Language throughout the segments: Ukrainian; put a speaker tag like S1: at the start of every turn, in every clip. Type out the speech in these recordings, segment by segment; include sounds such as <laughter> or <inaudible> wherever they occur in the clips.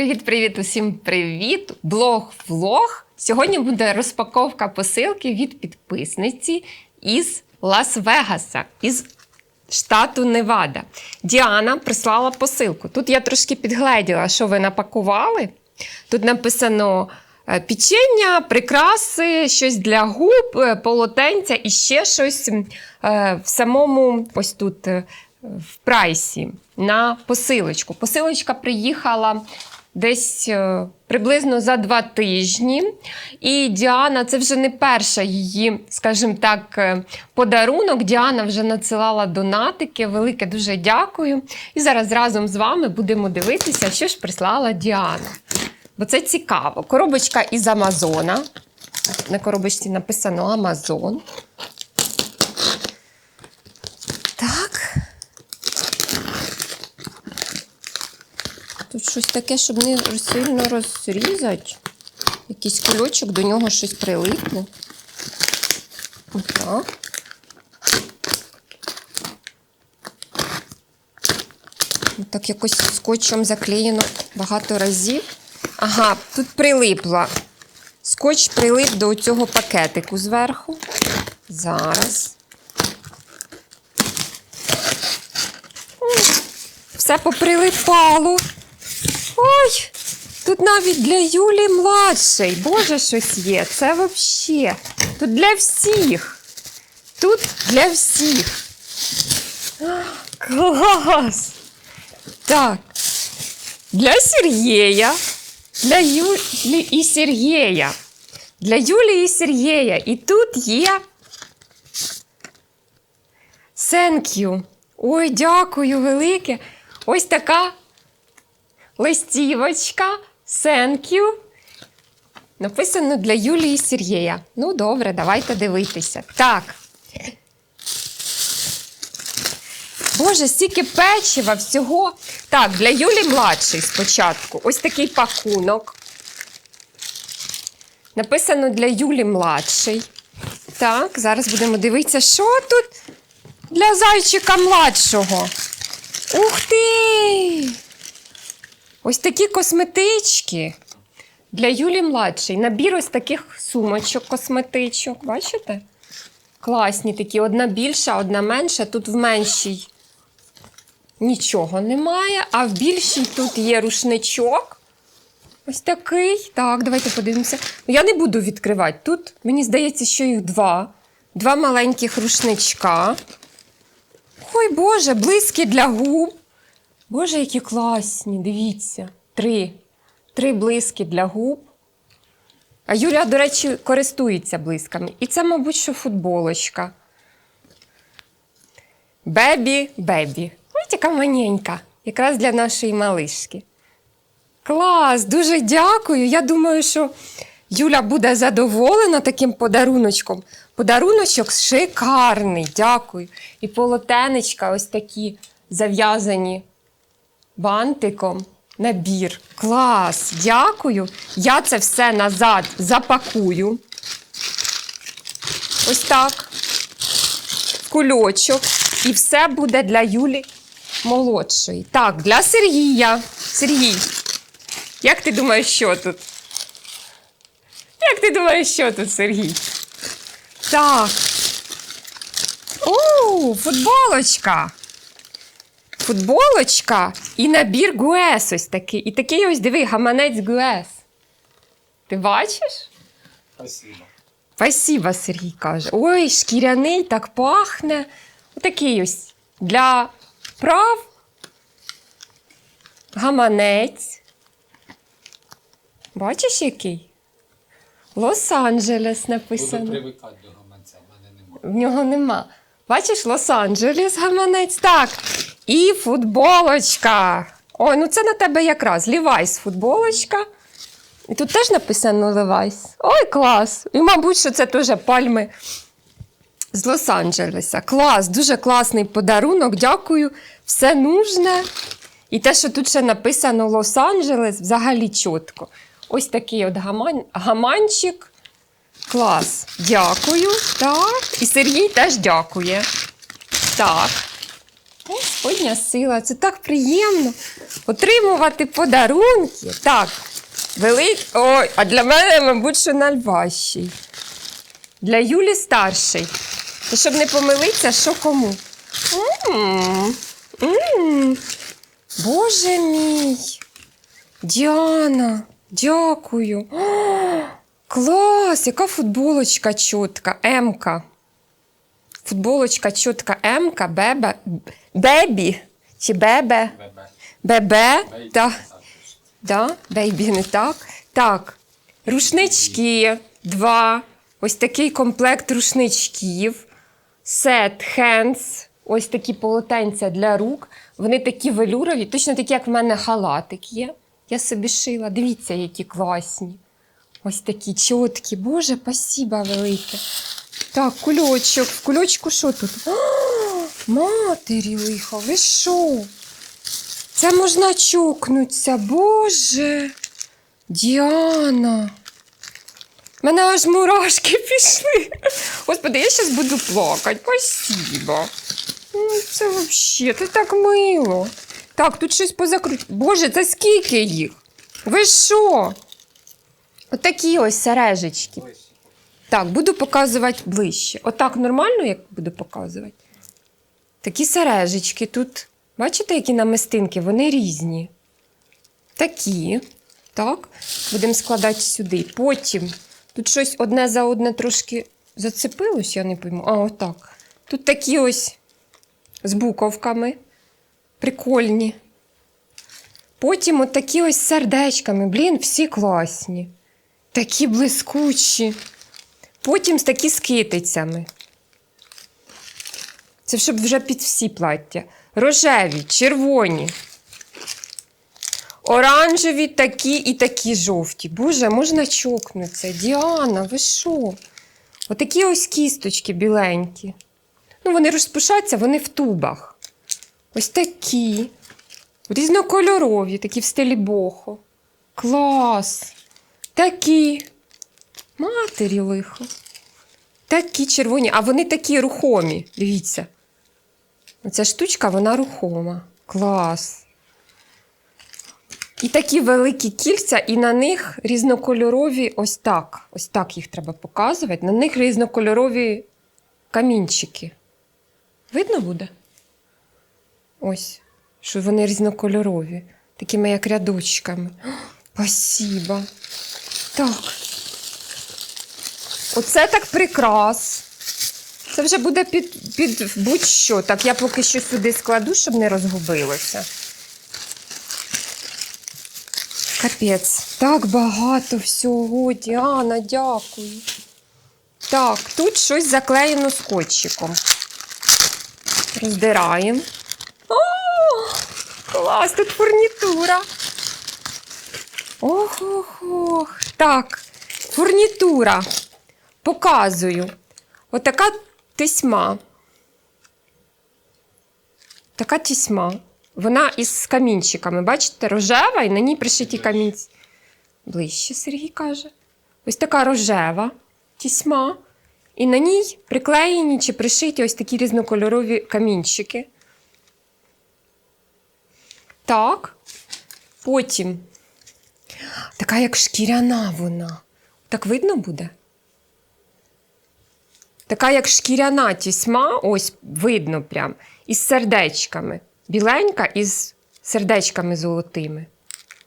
S1: Привіт-привіт, усім привіт! Блог-влог. Сьогодні буде розпаковка посилки від підписниці із Лас-Вегаса, із штату Невада. Діана прислала посилку. Тут я трошки підгледіла, що ви напакували. Тут написано е, печення, прикраси, щось для губ, е, полотенця і ще щось е, в самому ось тут в прайсі на посилочку. Посилочка приїхала десь е, приблизно за два тижні. І Діана, це вже не перша її, скажімо так, е, подарунок. Діана вже надсилала донатики. Велике дуже дякую. І зараз разом з вами будемо дивитися, що ж прислала Діана. Бо це цікаво. Коробочка із Амазона. На коробочці написано Амазон. Так. Тут щось таке, щоб не сильно розрізати. Якийсь кульочок, до нього щось прилипне. Отак. Так якось скотчем заклеєно багато разів. Ага, тут прилипла. Скотч прилип до цього пакетику зверху. Зараз. Все поприлипало. Ой, тут навіть для Юлі младший. Боже, щось є. Це взагалі. Тут для всіх. Тут для всіх. Клас! Так. Для Сергія. Для Юлі і Сергія. Для Юлі і Сергія. І тут є. Thank you. Ой, дякую велике. Ось така листівочка. Thank you. Написано для Юлії Сергія. Ну, добре, давайте дивитися. Так. Боже, стільки печива всього. Так, для Юлі младший спочатку. Ось такий пакунок. Написано для Юлі младший. Так, зараз будемо дивитися, що тут для зайчика младшого. Ух ти! Ось такі косметички. Для Юлі младший. Набір ось таких сумочок косметичок. Бачите? Класні такі. Одна більша, одна менша. Тут в меншій нічого немає, а в більшій тут є рушничок. Ось такий. Так, давайте подивимося. Ну, Я не буду відкривати. Тут, мені здається, що їх два. Два маленьких рушничка. Ой, Боже, блиски для губ. Боже, які класні, дивіться. Три. Три блиски для губ. А Юля, до речі, користується блисками. І це, мабуть, що футболочка. Бебі, бебі. Ось яка маленька. Якраз для нашої малишки. Клас, дуже дякую. Я думаю, що Юля буде задоволена таким подаруночком. Подаруночок шикарний, дякую. І полотенечка ось такі зав'язані бантиком. Набір. Клас, дякую. Я це все назад запакую. Ось так. Кульочок. І все буде для Юлі молодшої. Так, для Сергія. Сергій, як ти думаєш, що тут? Як ти думаєш, що тут, Сергій? Так. О, футболочка. Футболочка і набір Гуес ось такий. І такий ось диви, гаманець Гуес. Ти бачиш?
S2: Спасибо.
S1: Спасибо, Сергій каже. Ой, шкіряний, так пахне. Отакий ось для прав. Гаманець. Бачиш, який? Лос-Анджелес
S2: Буду
S1: написано.
S2: привикати до гаманця, в мене немає.
S1: В нього нема. Бачиш, Лос-Анджелес гаманець. Так. І футболочка. Ой, ну це на тебе якраз. Лівайс футболочка. І тут теж написано Левайс. Ой, клас! І, мабуть, що це теж пальми з Лос-Анджелеса. Клас, дуже класний подарунок. Дякую. Все нужне. І те, що тут ще написано Лос-Анджелес, взагалі чітко. Ось такий от гаман... гаманчик. Клас. Дякую. Так. І Сергій теж дякує. Так. Господня сила. Це так приємно отримувати подарунки. Так, велик... Ой, а для мене, мабуть, що найважчий. Для Юлі старший. То щоб не помилитися, що кому. М, м. Боже мій. Діана, дякую. О, клас! Яка футболочка чітка, Емка. Футболочка чітка Емка, бебе, бебі чи бебе?
S2: Бебе.
S1: Бебе?
S2: Бейбі,
S1: не так. Так, рушнички, два. Ось такий комплект рушничків. Сет хендс. Ось такі полотенця для рук. Вони такі велюрові, точно такі, як в мене халатик є. Я собі шила. Дивіться, які класні. Ось такі чоткі. Боже, спасіба велике. Так, кульочок. В кульочку що тут? Матері лихо, ви що? Це можна чокнуться, Боже. Діана. У мене аж мурашки <laughs> пішли. Господи, я зараз буду плакати. Спасибо. Ну, це взагалі, це так мило. Так, тут щось позакрут. Боже, це скільки їх? Ви що? Отакі ось сережечки. Так, буду показувати ближче. Отак нормально, як буду показувати? Такі сережечки тут. Бачите, які намистинки? Вони різні. Такі. Так. Будемо складати сюди. Потім тут щось одне за одне трошки зацепилось, я не пойму. А, отак. Тут такі ось з буковками. Прикольні. Потім от такі ось сердечками. Блін, всі класні. Такі блискучі. Потім такі з китицями. Це щоб вже під всі плаття. Рожеві, червоні. Оранжеві такі і такі жовті. Боже, можна чокнутися. Діана, ви що? Отакі ось кісточки біленькі. Ну, вони розпушаться, вони в тубах. Ось такі. Різнокольорові, такі в стилі бохо. Клас. Такі. Матері лихо. Такі червоні, а вони такі рухомі. Дивіться. Оця штучка, вона рухома. Клас. І такі великі кільця, і на них різнокольорові, ось так. Ось так їх треба показувати. На них різнокольорові камінчики. Видно буде? Ось, що вони різнокольорові, такими як рядочками. О, Спасибо. Так. Оце так прикрас. Це вже буде під, під будь-що. Так, я поки що сюди складу, щоб не розгубилося. Капець. Так багато всього. Діана, дякую. Так, тут щось заклеєно скотчиком. Роздираємо. О, клас, тут фурнітура. Ох, ох, ох. Так, фурнітура. Показую. Отака тисьма. Така тісьма. Вона із камінчиками. Бачите, рожева і на ній пришиті камінці. Ближче Сергій каже. Ось така рожева тісьма. І на ній приклеєні чи пришиті ось такі різнокольорові камінчики. Так. Потім. Така як шкіряна вона. Так видно буде? Така як шкіряна тісьма, ось видно прям, із сердечками. Біленька із сердечками золотими.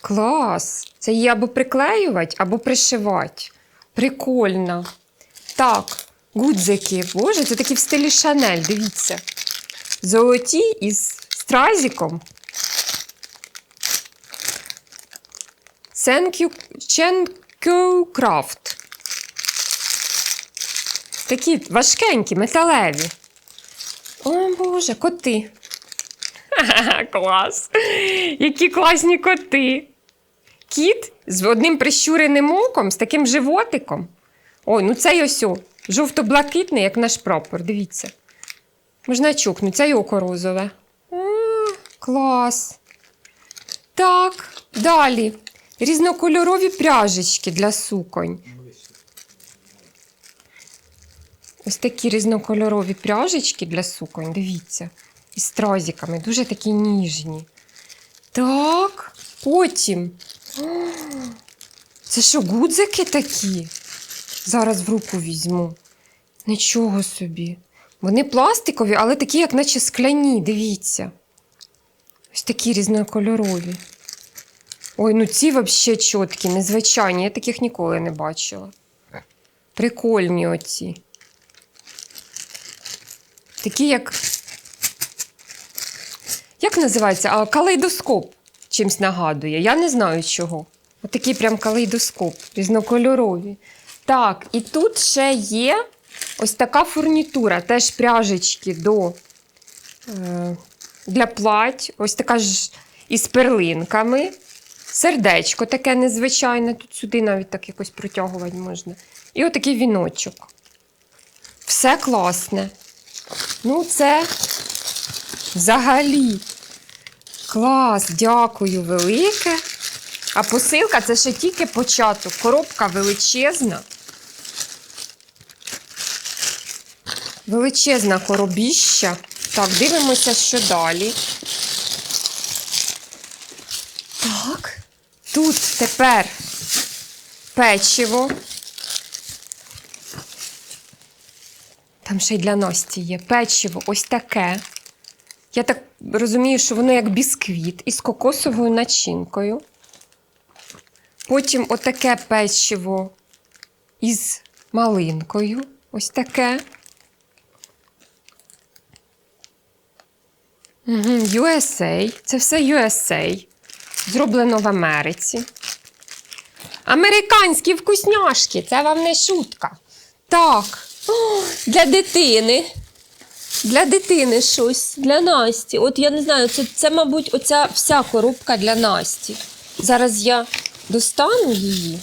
S1: Клас! Це її або приклеювати, або пришивати. Прикольно. Так, гудзики. Боже, це такі в стилі Шанель, дивіться. Золоті із стразиком. Сенкю Крафт. Такі важкенькі, металеві. О, Боже, коти. <laughs> Клас. Які класні коти. Кіт з одним прищуреним оком, з таким животиком. Ой, ну цей ось жовто-блакитний, як наш прапор, дивіться. Можна чукнути, це й око розове. О, клас. Так, далі. Різнокольорові пряжечки для суконь.
S2: Ближче.
S1: Ось такі різнокольорові пряжечки для суконь, дивіться. із стразиками, дуже такі ніжні. Так, потім. Це що, гудзики такі? Зараз в руку візьму. Нічого собі. Вони пластикові, але такі, як наче скляні, дивіться. Ось такі різнокольорові. Ой, ну ці взагалі чіткі, незвичайні. Я таких ніколи не бачила. Прикольні оці. Такі, як. Як називається? А, калейдоскоп чимсь нагадує. Я не знаю чого. Отакий прям калейдоскоп, різнокольорові. Так, і тут ще є ось така фурнітура, теж пряжечки до, е, для плать. Ось така ж із перлинками. Сердечко таке незвичайне. Тут сюди навіть так якось протягувати можна. І отакий віночок. Все класне. Ну, це взагалі. Клас, дякую велике. А посилка це ще тільки початок. Коробка величезна. Величезна коробіща. Так, дивимося, що далі. Так. Тут тепер печиво. Там ще й для Насті є печиво ось таке. Я так розумію, що воно як бісквіт із кокосовою начинкою. Потім отаке печиво із малинкою. Ось таке. Угу, USA. Це все USA. Зроблено в Америці. Американські вкусняшки, це вам не шутка. Так, О, для дитини. Для дитини щось, для Насті. От я не знаю, це, це, мабуть, оця вся коробка для Насті. Зараз я достану її.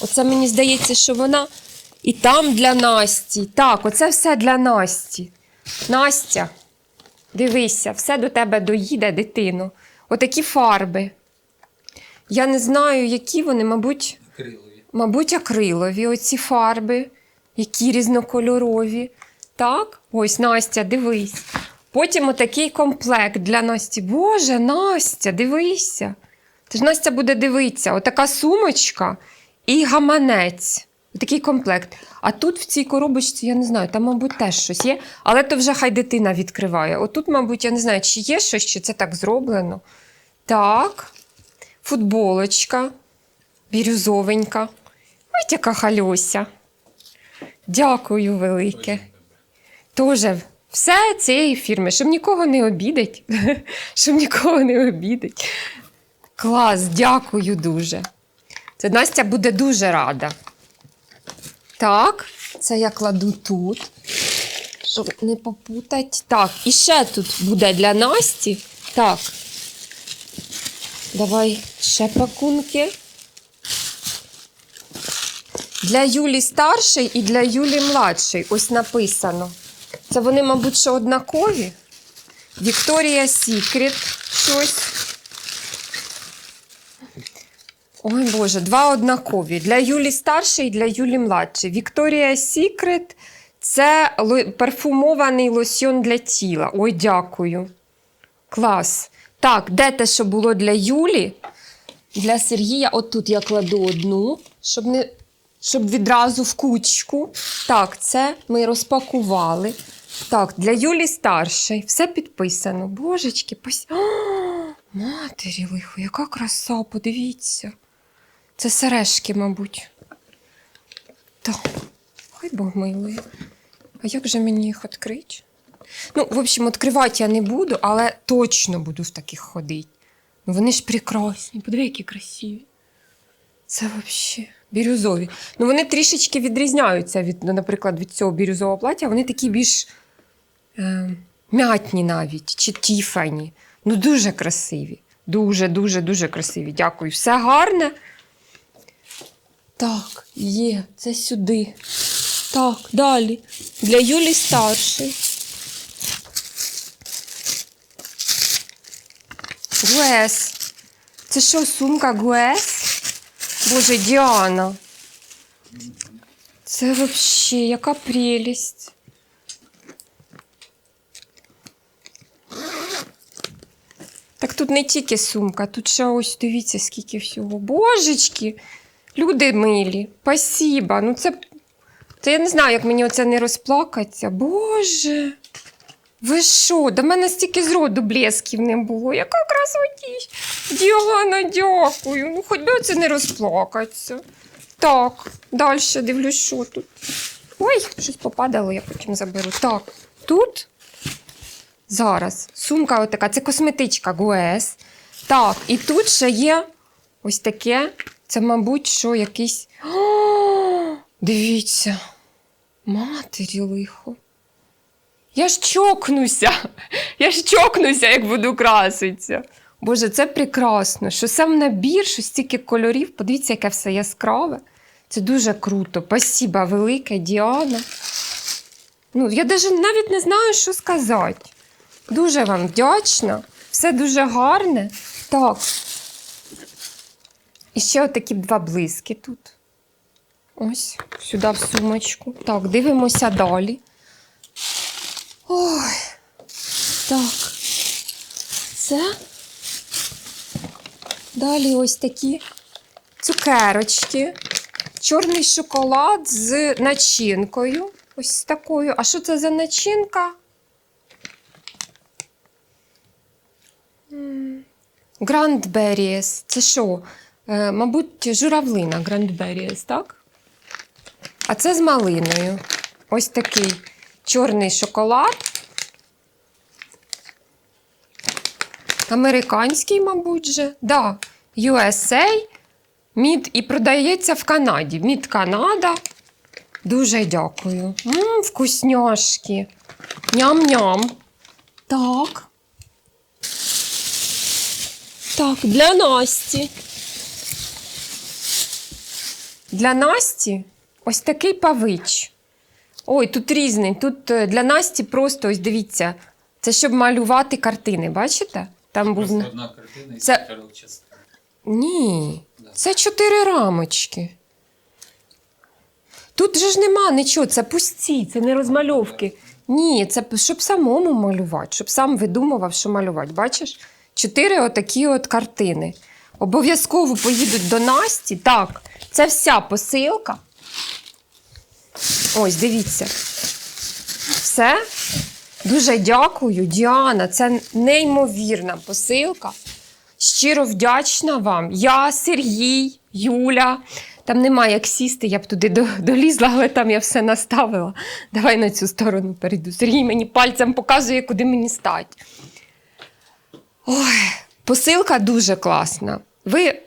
S1: Оце мені здається, що вона і там для Насті. Так, оце все для Насті. Настя, дивися, все до тебе доїде, дитино. Отакі фарби. Я не знаю, які вони, мабуть,
S2: Акрилові.
S1: Мабуть, акрилові оці фарби, які різнокольорові. Так, ось Настя, дивись. Потім отакий комплект для Насті. Боже, Настя, дивися. Ти ж Настя буде дивитися, отака сумочка і гаманець. Такий комплект. А тут в цій коробочці, я не знаю, там, мабуть, теж щось є, але то вже хай дитина відкриває. Отут, мабуть, я не знаю, чи є щось, чи це так зроблено. Так, футболочка бірюзовенька. Ось яка халюся. Дякую велике. Тоже все цієї фірми, щоб нікого не обідать. <laughs> щоб нікого не обідать. Клас, дякую дуже. Це Настя буде дуже рада. Так, це я кладу тут, щоб не попутати. Так, і ще тут буде для Насті. Так. Давай ще пакунки. Для Юлі старший і для Юлі младший. Ось написано. Це вони, мабуть, що однакові. Вікторія Сікрет щось. Ой Боже, два однакові. Для Юлі старший і для Юлі младший. Вікторія Сікрет це парфумований лосьон для тіла. Ой, дякую. Клас. Так, де те, що було для Юлі? Для Сергія, отут я кладу одну, щоб не. Щоб відразу в кучку. Так, це ми розпакували. Так, для Юлі старший. Все підписано. Божечки, пос... О, матері лихо, яка краса, подивіться. Це сережки, мабуть. Так, хай Бог милує. А як же мені їх відкрити? Ну, в общем, відкривати я не буду, але точно буду в таких ходити. Ну, вони ж прекрасні. Подиви, які красиві. Це взагалі бірюзові. Ну, вони трішечки відрізняються від, ну, наприклад, від цього бірюзового плаття. Вони такі більш е, м'ятні навіть, чи тіфані. Ну, дуже красиві. Дуже, дуже, дуже красиві. Дякую. Все гарне. Так, є, це сюди. Так, далі. Для Юлі старший. Гуес. Це що, сумка Гуес? Боже, Діана. Це взагалі яка прелість. Так тут не тільки сумка, тут ще ось дивіться, скільки всього. Божечки, люди милі, спасіба. Ну це, це я не знаю, як мені оце не розплакаться. Боже. Ви що? До мене стільки з роду блесків не було. Яка красотість. Діана, дякую. Ну, хоч би оце не розплакаться. Так, далі дивлюсь, що тут. Ой, щось попадало, я потім заберу. Так, тут зараз сумка отака, це косметичка Гуес. Так, і тут ще є ось таке. Це, мабуть, що якийсь. О, дивіться. Матері лихо. Я ж чокнуся. Я ж чокнуся, як буду краситися. Боже, це прекрасно. Що сам набір, що стільки кольорів. Подивіться, яке все яскраве. Це дуже круто. Спасіба велике, Діана. Ну, я даже навіть не знаю, що сказати. Дуже вам вдячна. Все дуже гарне. Так. І ще отакі два блиски тут. Ось, сюди в сумочку. Так, дивимося далі. Ой. Так. Це. Далі ось такі цукерочки. Чорний шоколад з начинкою. Ось такою. А що це за начинка? Грандберіс. Це що? Е, мабуть, журавлина Грандберіс, так? А це з малиною. Ось такий чорний шоколад. Американський, мабуть, же. Да. USA. Мід і продається в Канаді. Мід Канада. Дуже дякую. Мм, вкусняшки. Ням-ням. Так. Так, для Насті. Для Насті ось такий павич. Ой, тут різний. Тут е, для Насті просто ось дивіться. Це щоб малювати картини, бачите? Там був.
S2: Просто одна картина із
S1: Це-
S2: чотирьох частин.
S1: Ні, це чотири рамочки. Тут же ж нема нічого, це пусті, це не розмальовки. Ні, це п- щоб самому малювати, щоб сам видумував, що малювати. Бачиш? Чотири отакі от картини. Обов'язково поїдуть до Насті. Так, це вся посилка. Ось, дивіться. Все. Дуже дякую, Діана. Це неймовірна посилка. Щиро вдячна вам. Я, Сергій, Юля. Там немає як сісти, я б туди долізла, але там я все наставила. Давай на цю сторону перейду. Сергій мені пальцем показує, куди мені стати. Ой, посилка дуже класна. Ви,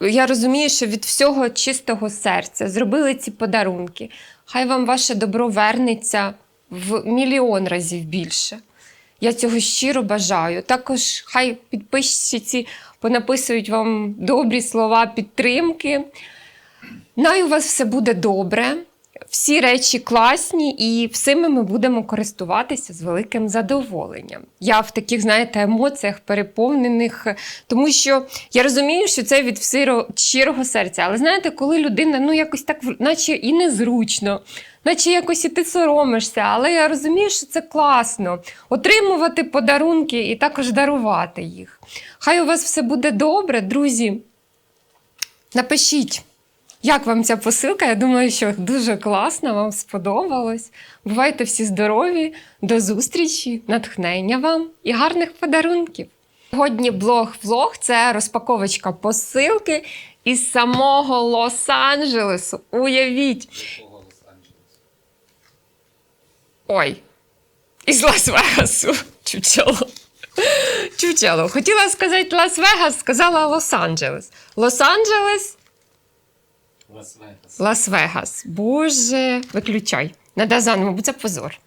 S1: я розумію, що від всього чистого серця зробили ці подарунки. Хай вам ваше добро вернеться в мільйон разів більше. Я цього щиро бажаю. Також хай підписчиці понаписують вам добрі слова підтримки. Най у вас все буде добре. Всі речі класні, і всіми ми будемо користуватися з великим задоволенням. Я в таких, знаєте, емоціях переповнених, тому що я розумію, що це від всіро- щирого серця. Але знаєте, коли людина ну якось так, наче і незручно, наче якось і ти соромишся, але я розумію, що це класно отримувати подарунки і також дарувати їх. Хай у вас все буде добре, друзі. Напишіть. Як вам ця посилка? Я думаю, що дуже класна, вам сподобалось. Бувайте всі здорові, до зустрічі, натхнення вам і гарних подарунків. Сьогодні блог-влог це розпаковочка посилки із самого Лос-Анджелесу. Уявіть? Ой, із Лас-Вегасу. Чучело. Чучело. Хотіла сказати Лас-Вегас, сказала Лос-Анджелес. Лос-Анджелес,
S2: Лас-Вегас.
S1: Лас-Вегас. Боже, виключай. Надо заново, бо це позор.